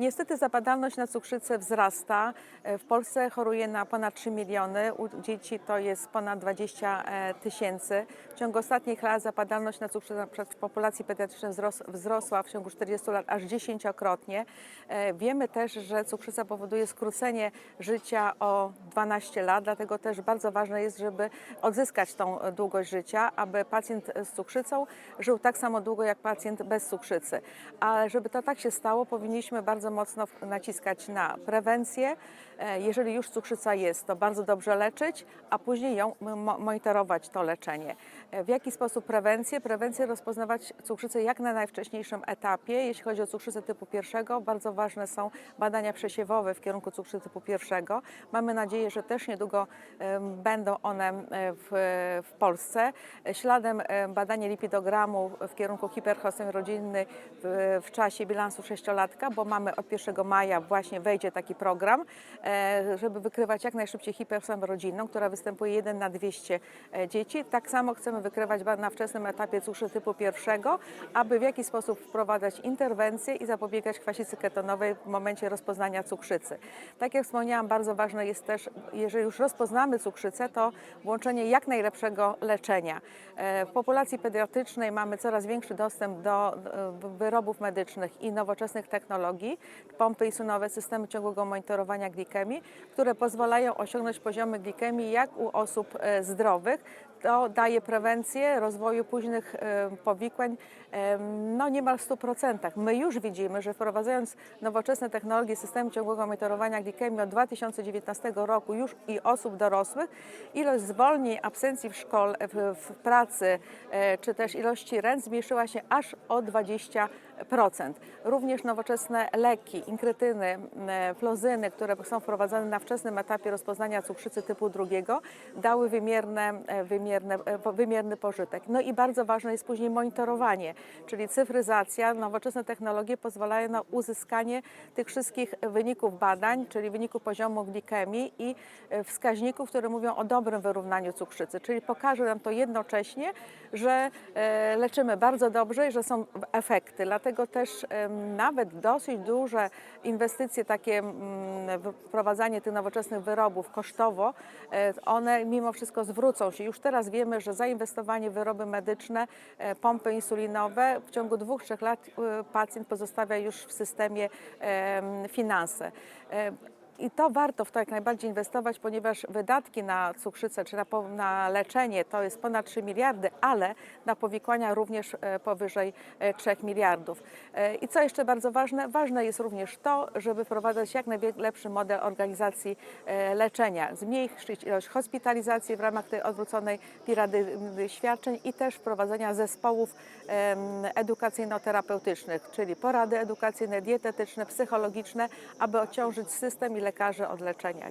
Niestety zapadalność na cukrzycę wzrasta. E, W Polsce choruje na ponad 3 miliony, u dzieci to jest ponad 20 e, tysięcy. W ciągu ostatnich lat zapadalność na cukrzycę w populacji pediatrycznej wzros, wzrosła w ciągu 40 lat aż dziesięciokrotnie. E, Wiemy też, że cukrzyca powoduje skrócenie życia o 12 lat, dlatego też bardzo ważne jest, żeby odzyskać tą długość życia, aby pacjent z cukrzycą żył tak samo długo jak pacjent bez cukrzycy. Ale żeby to tak się stało, powinniśmy bardzo mocno naciskać na prewencję. E, Jeżeli już cukrzyca jest, to bardzo dobrze leczyć, a później ją mo- monitorować to leczenie. E, W jaki sposób prewencję? Prewencję rozpoznawać cukrzycę jak na najwcześniejszym etapie. Jeśli chodzi o cukrzycę typu pierwszego, bardzo ważne są badania przesiewowe w kierunku cukrzycy typu pierwszego. Mamy nadzieję, że też niedługo będą one w, w Polsce. Śladem em, badanie lipidogramu w kierunku hipercholesterol rodzinny w, w czasie bilansu sześciolatka, bo mamy od 1 maja właśnie wejdzie taki program, e, żeby wykrywać jak najszybciej hipercholesterol rodzinną, która występuje 1 na 200 e, dzieci. Tak samo chcemy wykrywać na wczesnym etapie cukrzycy typu pierwszego, aby w jakiś sposób wprowadzać interwencje i zapobiegać kwasicy ketonowej w momencie rozpoznania cukrzycy. Tak jak wspomniałam, bardzo ważne jest też, jeżeli już rozpoznamy cukrzycę, to włączenie jak najlepszego leczenia. E, W populacji pediatrycznej mamy coraz większy dostęp do wyrobów medycznych i nowoczesnych technologii, pompy insulinowe, systemy ciągłego monitorowania glikemii, które pozwalają osiągnąć poziomy glikemii jak u osób e, zdrowych. To daje prewencję rozwoju późnych e, powikłań no niemal w 100%. My już widzimy, że wprowadzając nowoczesne technologie systemu ciągłego monitorowania glikemii od 2019 roku już i osób dorosłych, ilość zwolnień, absencji w szkole, w, w pracy, e, czy też ilości rent zmniejszyła się aż o 20%. Również nowoczesne leki, inkretyny, flozyny, które są wprowadzane na wczesnym etapie rozpoznania cukrzycy typu drugiego, dały wymierne, e, wymierne, e, wymierny pożytek. No i bardzo ważne jest później monitorowanie, czyli cyfryzacja. Nowoczesne technologie pozwalają na uzyskanie tych wszystkich wyników badań, czyli wyników poziomu glikemii i e, wskaźników, które mówią o dobrym wyrównaniu cukrzycy. Czyli pokaże nam to jednocześnie, że leczymy bardzo dobrze i że są efekty. Dlatego też em, nawet dosyć duże inwestycje, takie mm, wprowadzanie tych nowoczesnych wyrobów kosztowo, e, one mimo wszystko zwrócą się. Już teraz wiemy, że zainwestowanie w wyroby medyczne, e, pompy insulinowe, w ciągu dwóch, trzech lat e, pacjent pozostawia już w systemie em, finanse. E, i to warto w to jak najbardziej inwestować, ponieważ wydatki na cukrzycę czy na, na leczenie to jest ponad 3 miliardy, ale na powikłania również e, powyżej e, 3 miliardów. E, I co jeszcze bardzo ważne? Ważne jest również to, żeby wprowadzać jak najlepszy model organizacji e, leczenia, zmniejszyć ilość hospitalizacji w ramach tej odwróconej piramidy świadczeń i też wprowadzenia zespołów edukacyjno-terapeutycznych, czyli porady edukacyjne, dietetyczne, psychologiczne, aby odciążyć system i lekarzy od leczenia.